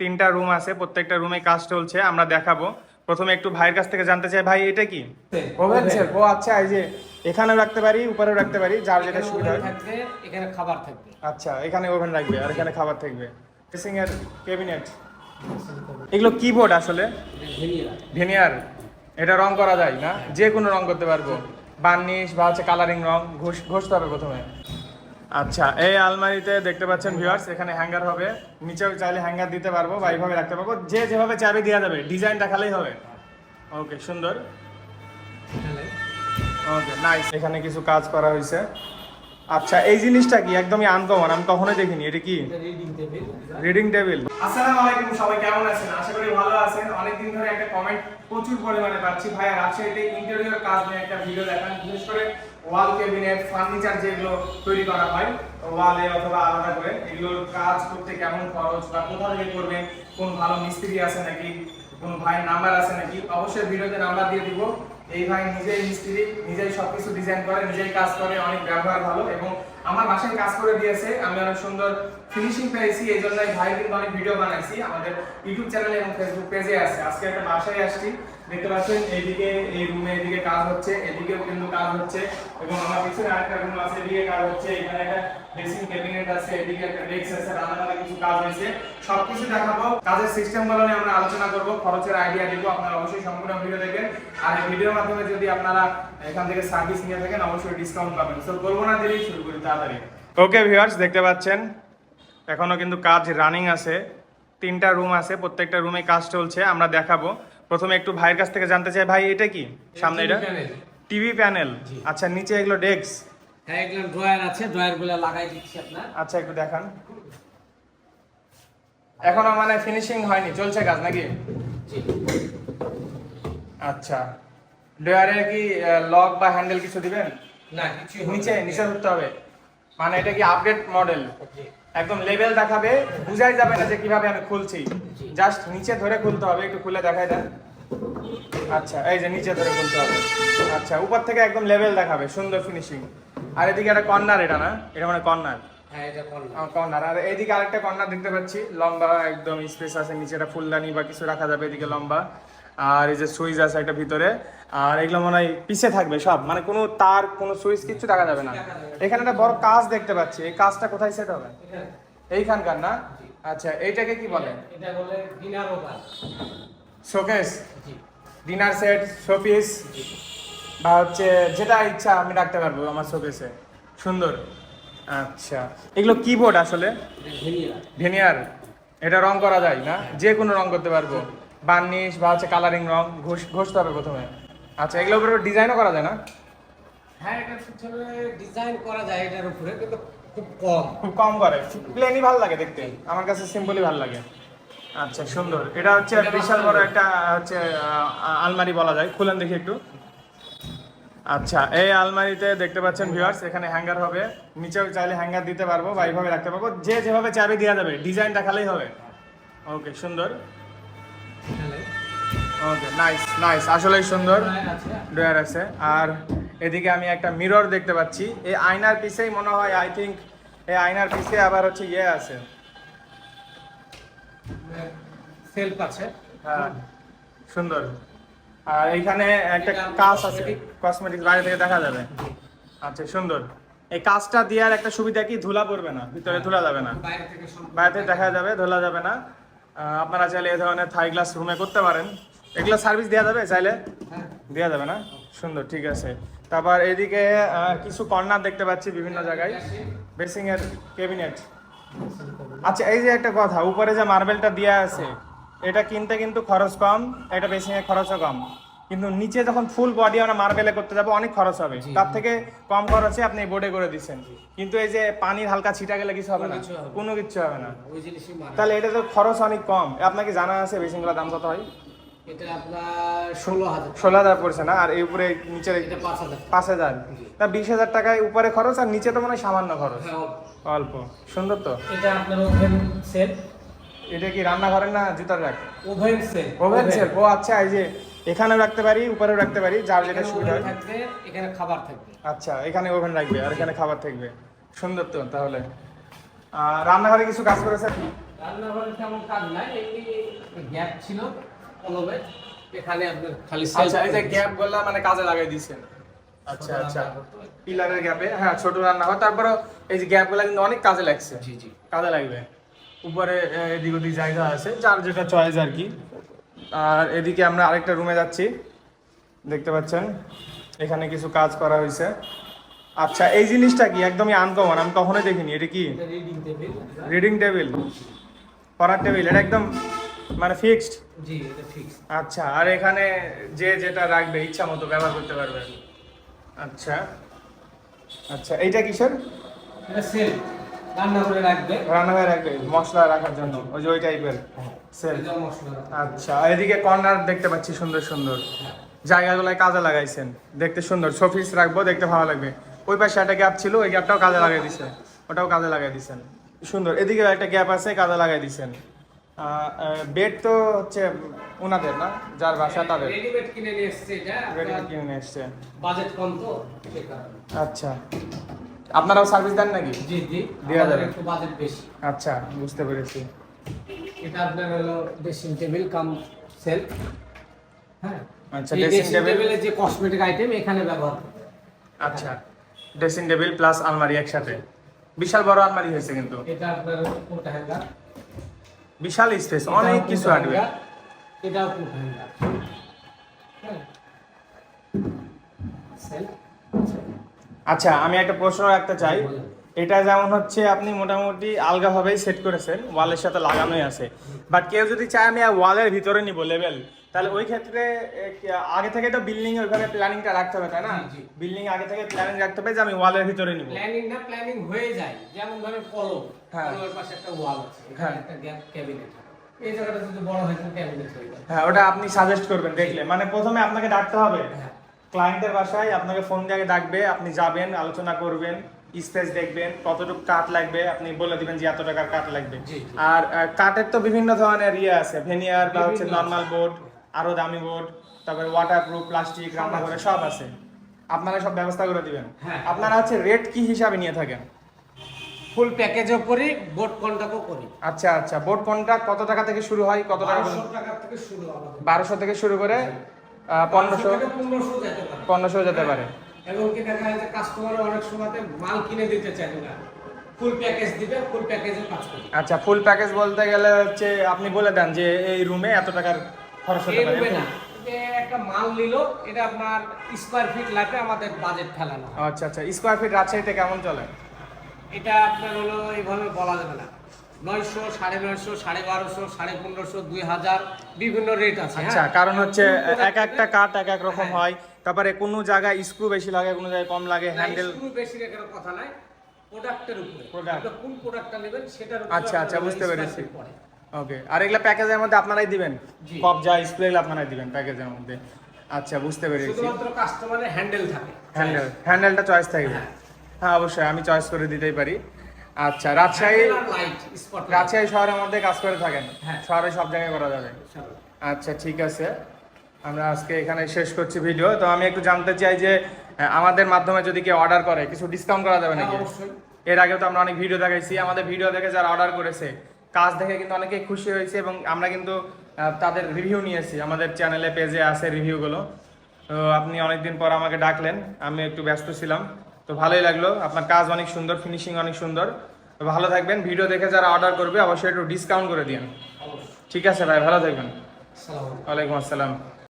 তিনটা রুম আছে প্রত্যেকটা রুমে কাজ চলছে আমরা দেখাবো। প্রথমে একটু ভাইয়ের কাছ থেকে জানতে চাই ভাই এটা কি? ওভেন সেল ও আচ্ছা এই যে এখানেও রাখতে পারি উপরেও রাখতে পারি যার যেটা সুবিধা হয়। থাকবে এখানে খাবার থাকবে। আচ্ছা এখানে ওভেন রাখবে আর এখানে খাবার থাকবে। ড্রেসিং এর ক্যাবিনেট এগুলো কিবোর্ড আসলে? ভেনিয়ার এটা রং করা যায় না? যে কোনো রং করতে পারব। বার্নিশ বা হচ্ছে কালারিং রং ঘষ ঘষতে হবে প্রথমে। আচ্ছা এই আলমারিতে দেখতে পাচ্ছেন ভিউয়ার্স এখানে হ্যাঙ্গার হবে। নিচেও চাইলে হ্যাঙ্গার দিতে পারব বা এইভাবে রাখতে পারব। যে যেভাবে চাবি দেওয়া যাবে ডিজাইন দেখালেই হবে। ওকে সুন্দর। ওকে নাইস এখানে কিছু কাজ করা হয়েছে। আচ্ছা এই জিনিসটা কি? একদমই আনকমন আমি কখনোই দেখিনি। এটা কি? রিডিং টেবিল আসসালামু আলাইকুম সবাই কেমন আছেন? আশা করি ভালো আছেন। অনেকদিন ধরে একটা কমেন্ট প্রচুর পরিমাণে পাচ্ছি। ভাই রাজশাহীতে ইন্টেরিয়র কাজ নিয়ে একটা ভিডিও দেখান। বিশেষ করে ওয়াল ক্যাবিনেট ফার্নিচার যেগুলো তৈরি করা হয় ওয়ালে অথবা আলাদা করে এগুলোর কাজ করতে কেমন খরচ বা কোথা থেকে করবেন? কোন ভালো মিস্ত্রি আছে নাকি? কোন ভাইয়ের নাম্বার আছে নাকি? অবশ্যই ভিডিওতে নাম্বার দিয়ে দিব। এই ভাই নিজেই মিস্ত্রি, নিজেই সবকিছু ডিজাইন করে, নিজেই কাজ করে, অনেক ব্যবহার ভালো এবং আমার বাসায় কাজ করে দিয়েছে, আমি অনেক সুন্দর ফিনিশিং পেয়েছি এই জন্য এই ভাই কিন্তু অনেক ভিডিও বানাইছি। আমাদের ইউটিউব চ্যানেলে এবং ফেসবুক পেজে আছে। আজকে একটা বাসায় আসছি, দেখতে পাচ্ছেন, এইদিকে, এই রুমে এদিকে কাজ হচ্ছে, এদিকেও কিন্তু কাজ হচ্ছে এবং আমার পিছনে আরেকটা রুম আছে, এদিকে কাজ হচ্ছে, এখানে একটা ড্রেসিং ক্যাবিনেট আছে, এদিকে একটা ডেস্ক আছে রান্না বান্না কিছু কাজ হয়েছে। সবকিছু দেখাবো। কাজের সিস্টেমগুলো নিয়ে আমরা আলোচনা করব, খরচের আইডিয়া দিব, আপনারা অবশ্যই সম্পূর্ণ ভিডিও দেখবেন। আর এই ভিডিওর মাধ্যমে যদি আপনারা এখান থেকে সার্ভিস নিয়ে থাকেন অবশ্যই ডিসকাউন্ট পাবেন। সো বলব না দিলেই শুরু করি তাড়াতাড়ি। ওকে ভিউয়ার্স দেখতে পাচ্ছেন? এখনও কিন্তু কাজ রানিং আছে। তিনটা রুম আছে প্রত্যেকটা রুমে কাজ চলছে আমরা দেখাবো। প্রথমে একটু ভাইয়ের কাছ থেকে জানতে চাই। ভাই এটা কি? সামনে এটা? টিভি প্যানেল আচ্ছা নিচে এগুলো ডেস্ক হ্যাঁ এগুলো ড্রয়ার আছে ড্রয়ারগুলো লাগাই দিচ্ছি আপনার। আচ্ছা একটু দেখান। এখনও মানে ফিনিশিং হয়নি চলছে কাজ নাকি? আচ্ছা। ডয়ারে কি লক বা হ্যান্ডেল কিছু দিবেন? না কিছু নিচে নিচে ধরতে হবে। মানে এটা কি আপডেট মডেল একদম লেভেল দেখাবে বুঝাই যাবে না যে কীভাবে আমি খুলছি। জাস্ট নিচে ধরে খুলতে হবে একটু খুলে দেখাই দেন। আচ্ছা এই যে নিচে ধরে খুলতে হবে। আচ্ছা উপর থেকে একদম লেভেল দেখাবে সুন্দর ফিনিশিং আর এদিকে একটা কর্নার এটা না? এটা মানে কর্নার হ্যাঁ কর্নার আর এইদিকে আরেকটা কর্নার দেখতে পাচ্ছি। লম্বা একদম স্পেস আছে নিচে ফুলদানি বা কিছু রাখা যাবে এদিকে লম্বা। আর এই যে সুইচ আছে একটা ভিতরে আর এগুলো মনে হয় পিছে থাকবে সব। মানে কোনো তার কোনো সুইচ কিছু দেখা যাবে না। এখানে একটা বড় কাজ দেখতে পাচ্ছি। এই কাজটা কোথায় সেট হবে? এইখানকার না? আচ্ছা এইটাকে কি বলে? এটা বলে dinner over. Showcase? Dinner set showpiece? বা হচ্ছে যেটা ইচ্ছা আমি রাখতে পারব আমার শোকেসে। সুন্দর। আচ্ছা। এগুলো কিবোর্ড আসলে? এটা ভেনিয়ার এটা রং করা যায় না? যে কোনো রং করতে পারব। বার্নিশ বা হচ্ছে কালারিং রং ঘষ ঘষতে হবে প্রথমে। আচ্ছা এগুলোর উপরে ডিজাইনও করা যায় না? হ্যাঁ এটা পিছনে ডিজাইন করা যায় এটার উপরে কিন্তু খুব কম। খুব কম করে। প্লেনই ভালো লাগে দেখতে। আমার কাছে সিম্পলই ভালো লাগে। আচ্ছা সুন্দর। এটা হচ্ছে বিশাল বড় একটা হচ্ছে আলমারি বলা যায়। খুলেন দেখি একটু। আচ্ছা এই আলমারিতে দেখতে পাচ্ছেন ভিউয়ার্স এখানে হ্যাঙ্গার হবে। নিচেও চাইলে হ্যাঙ্গার দিতে পারব বা এইভাবে রাখতে পারব। যে যেভাবে চাবি দেওয়া যাবে। ডিজাইন দেখালেই হবে। ওকে সুন্দর। ওকে নাইস নাইস আসলেই সুন্দর। ড্রয়ার আছে। আর এদিকে আমি একটা মিরর দেখতে পাচ্ছি। এই আয়নার পিছেই মনে হয় আই থিঙ্ক এই আয়নার পিছে আবার হচ্ছে ইয়ে আছে। সেলফ আছে। হ্যাঁ সুন্দর। আর এইখানে একটা কাজ আছে। কসমেটিক্স বাইরে থেকে দেখা যাবে। আচ্ছা সুন্দর। এই কাজটা দেওয়ার একটা সুবিধা কি? ধুলা পড়বে না। ভিতরে ধুলা যাবে না। বাইরে থেকে দেখা যাবে ধুলা যাবে না। আপনারা চাইলে এ ধরনের থাই গ্লাস রুমে করতে পারেন। এগুলো সার্ভিস দেওয়া যাবে চাইলে? দেওয়া যাবে না? সুন্দর, ঠিক আছে। তারপর এদিকে কিছু কর্নার দেখতে পাচ্ছি বিভিন্ন জায়গায়। বেসিং এর ক্যাবিনেট আচ্ছা এই যে একটা কথা, উপরে যে মার্বেলটা দেওয়া আছে, এটা কিনতে কিন্তু খরচ কম, এটা বেসিংয়ের খরচও কম। কিন্তু নিচে যখন ফুল বডি আমরা মার্বেলে করতে যাব অনেক খরচ হবে। তার থেকে কম খরচে আপনি বোর্ডে করে দিচ্ছেন। কিন্তু এই যে পানির হালকা ছিটা গেলে কিছু হবে না। কোনো কিছু হবে না। তাহলে এটা তো খরচ অনেক কম। আপনাকে জানা আছে বেসিংগুলোর দাম কত হয়? ষোলো হাজার পড়ছে না? আর এই উপরে এটা পাঁচ হাজার। তা বিশ হাজার টাকায় উপরে খরচ আর নিচে তো মনে হয় সামান্য খরচ। হ্যাঁ, অল্প। সুন্দর তো। এটা আপনার ওভেন সেল এটা কি রান্নাঘরের না জুতার রাখ ওভেন সেল ওভেন সেল ও আচ্ছা এই যে এখানেও রাখতে পারি উপরেও রাখতে পারি যার যেটা সুবিধা হয়। থাকবে এখানে খাবার থাকবে। আচ্ছা এখানে ওভেন রাখবে আর এখানে খাবার থাকবে। সুন্দর তো তাহলে। রান্নাঘরে কিছু কাজ করেছে রান্নাঘরে তেমন কাজ নাই গ্যাপ ছিল কলমে এখানে আপনার খালি আচ্ছা এই যে গ্যাপগুলা মানে কাজে লাগাই দিয়েছেন। আচ্ছা আচ্ছা। পিলারের গ্যাপে হ্যাঁ ছোট রান্না হয়। তারপরে এই যে গ্যাপগুলা কিন্তু অনেক কাজে লাগছে। জি জি। কাজে লাগবে। উপরে এদিক ওদিক জায়গা আছে যার যেটা চয়েস আর কি। আর এদিকে আমরা আরেকটা রুমে যাচ্ছি। দেখতে পাচ্ছেন? এখানে কিছু কাজ করা হয়েছে। আচ্ছা এই জিনিসটা কি? একদমই আনকমন আমি কখনোই দেখিনি। এটা কি? রিডিং টেবিল পড়ার টেবিল এটা একদম মানে ফিক্সড জি এটা ফিক্স আচ্ছা আর এখানে যে যেটা রাখবে ইচ্ছা মতো ব্যবহার করতে পারবে আচ্ছা। আচ্ছা এইটা কিসের? এটা সেল রান্না করে রাখবে। রান্নাঘরে রাখবে মশলা রাখার জন্য ওই যে ওই টাইপের সেল। মশলা রাখবে। আচ্ছা এদিকে কর্নার দেখতে পাচ্ছি সুন্দর সুন্দর। জায়গাগুলোয় কাজে লাগাইছেন দেখতে সুন্দর। শোপিস রাখব দেখতে ভালো লাগবে। ওই পাশে একটা গ্যাপ ছিল ওই গ্যাপটাও কাজে লাগাই দিছেন ওটাও কাজে লাগাই দিছেন। সুন্দর এদিকে একটা গ্যাপ আছে কাজে লাগাই দিছেন। বেড তো হচ্ছে ওনাদের না? যার বাসা তাদের। রেডিমেড কিনে নিয়ে এসছে এটা। রেডিমেড কিনে নিয়ে এসছে। বাজেট কম তো আচ্ছা। আপনারাও সার্ভিস দেন নাকি? জি জি। আমাদের যাবে। একটু বাজেট বেশি। আচ্ছা বুঝতে পেরেছি। এটা আপনার হলো ড্রেসিং টেবিল কাম সেল হ্যাঁ? আচ্ছা, ড্রেসিং টেবিলের যে কসমেটিক আইটেম এখানে ব্যবহার আচ্ছা ড্রেসিং টেবিল প্লাস আলমারি একসাথে। বিশাল বড় আলমারি হয়েছে কিন্তু। এটা আপনার কোটা হ্যাঙ্গার বিশাল স্পেস অনেক কিছু আটবে। এটাও কোটা হ্যাঙ্গার হ্যাঁ? সেল আচ্ছা আমি একটা প্রশ্ন রাখতে চাই। এটা যেমন হচ্ছে আপনি মোটামুটি আলগাভাবেই সেট করেছেন ওয়ালের সাথে লাগানোই আছে। বাট কেউ যদি চায় আমি ওয়ালের ভিতরে নিব লেভেল তাহলে ওই ক্ষেত্রে আগে থেকে তো বিল্ডিং ওইভাবে প্ল্যানিংটা রাখতে হবে তাই না। বিল্ডিং আগে থেকে প্ল্যানিং রাখতে হবে যে আমি ওয়ালের ভিতরে নিব। প্ল্যানিং না প্ল্যানিং হয়ে যায়। যেমন ধরেন কলম হ্যাঁ। কলমের পাশে একটা ওয়াল আছে এখানে হ্যাঁ। একটা গ্যাপ ক্যাবিনেট এই জায়গাটা যদি বড় হয় তো ক্যাবিনেট হয়ে যায় হ্যাঁ ওটা আপনি সাজেস্ট করবেন দেখলে। মানে প্রথমে আপনাকে ডাকতে হবে। হ্যাঁ। ক্লায়েন্টের বাসায় আপনাকে ফোন দিয়ে ডাকবে আপনি যাবেন আলোচনা করবেন স্পেস দেখবেন কতটুকু কাঠ লাগবে আপনি বলে দিবেন যে এত টাকার কাঠ লাগবে। আর কাঠের তো বিভিন্ন ধরনের ইয়ে আছে ভেনিয়ার বা হচ্ছে নর্মাল বোর্ড আরও দামি বোর্ড তারপরে ওয়াটারপ্রুফ প্লাস্টিক রান্নাঘরে সব আছে। আপনারা সব ব্যবস্থা করে দিবেন। হ্যাঁ। আপনারা হচ্ছে রেট কি হিসাবে নিয়ে থাকেন? ফুল প্যাকেজও করি বোর্ড কন্ট্রাক্টও করি। আচ্ছা আচ্ছা বোর্ড কন্ট্রাক্ট কত টাকা থেকে শুরু হয় কত টাকা টাকা থেকে শুরু বারোশো থেকে শুরু করে পনেরোশো পনেরোশো যেতে পারে। পনেরোশো যেতে পারে। এবং কি দেখা যায় কাস্টমার অনেক সময়তে মাল কিনে দিতে চায় না। ফুল প্যাকেজ দিবে ফুল প্যাকেজের কাজ করি আচ্ছা ফুল প্যাকেজ বলতে গেলে হচ্ছে আপনি বলে দেন যে এই রুমে এত টাকার খরচ হতে পারে। না একটা মাল নিল এটা আপনার স্কোয়ার ফিট লাগে আমাদের বাজেট ফেলানো। আচ্ছা আচ্ছা স্কোয়ার ফিট রাজশাহীতে কেমন চলে? এটা আপনার হলো এইভাবে বলা যাবে না। নয়শো সাড়ে নয়শো সাড়ে বারোশো সাড়ে পনেরোশো দুই হাজার বিভিন্ন রেট আছে আচ্ছা হ্যাঁ? কারণ হচ্ছে এক একটা কাঠ এক এক রকম হ্যাঁ। হয় তারপরে কোনো জায়গায় স্ক্রু বেশি লাগে কোনো জায়গায় কম লাগে হ্যান্ডেল স্ক্রু বেশি রেখার কথা নাই প্রোডাক্টের উপরে। আপনি কোন প্রোডাক্টটা নেবেন সেটার উপরে আচ্ছা, আচ্ছা, বুঝতে পেরেছি। ওকে আর এগুলা প্যাকেজের মধ্যে আপনারাই দিবেন জি। কবজা স্প্রে আপনারাই দিবেন প্যাকেজের মধ্যে আচ্ছা বুঝতে পেরেছি শুধুমাত্র কাস্টমারের হ্যান্ডেল থাকে হ্যান্ডেল হ্যান্ডেলটা চয়েস থাকবে হ্যাঁ। হ্যাঁ অবশ্যই আমি চয়েস করে দিতেই পারি আচ্ছা রাজশাহী রাজশাহী শহরের মধ্যে কাজ করে থাকেন? হ্যাঁ। শহরে সব জায়গায় করা যাবে? আচ্ছা ঠিক আছে। আমরা আজকে এখানে শেষ করছি ভিডিও। তো আমি একটু জানতে চাই যে আমাদের মাধ্যমে যদি কেউ অর্ডার করে কিছু ডিসকাউন্ট করা যাবে নাকি? এর আগে তো আমরা অনেক ভিডিও দেখাইছি। আমাদের ভিডিও দেখে যারা অর্ডার করেছে কাজ দেখে কিন্তু অনেকেই খুশি হয়েছে এবং আমরা কিন্তু তাদের রিভিউ নিয়েছি। আমাদের চ্যানেলে পেজে আছে রিভিউগুলো তো আপনি অনেকদিন পর আমাকে ডাকলেন। আমি একটু ব্যস্ত ছিলাম। তো ভালোই লাগল। আপনার কাজ অনেক সুন্দর ফিনিশিং অনেক সুন্দর। ভালো থাকবেন। ভিডিও দেখে যারা অর্ডার করবে অবশ্যই একটু ডিসকাউন্ট করে দিন ঠিক আছে ভাই ভালো থাকবেন। আসসালামু আলাইকুম। ওয়ালাইকুম আসসালাম।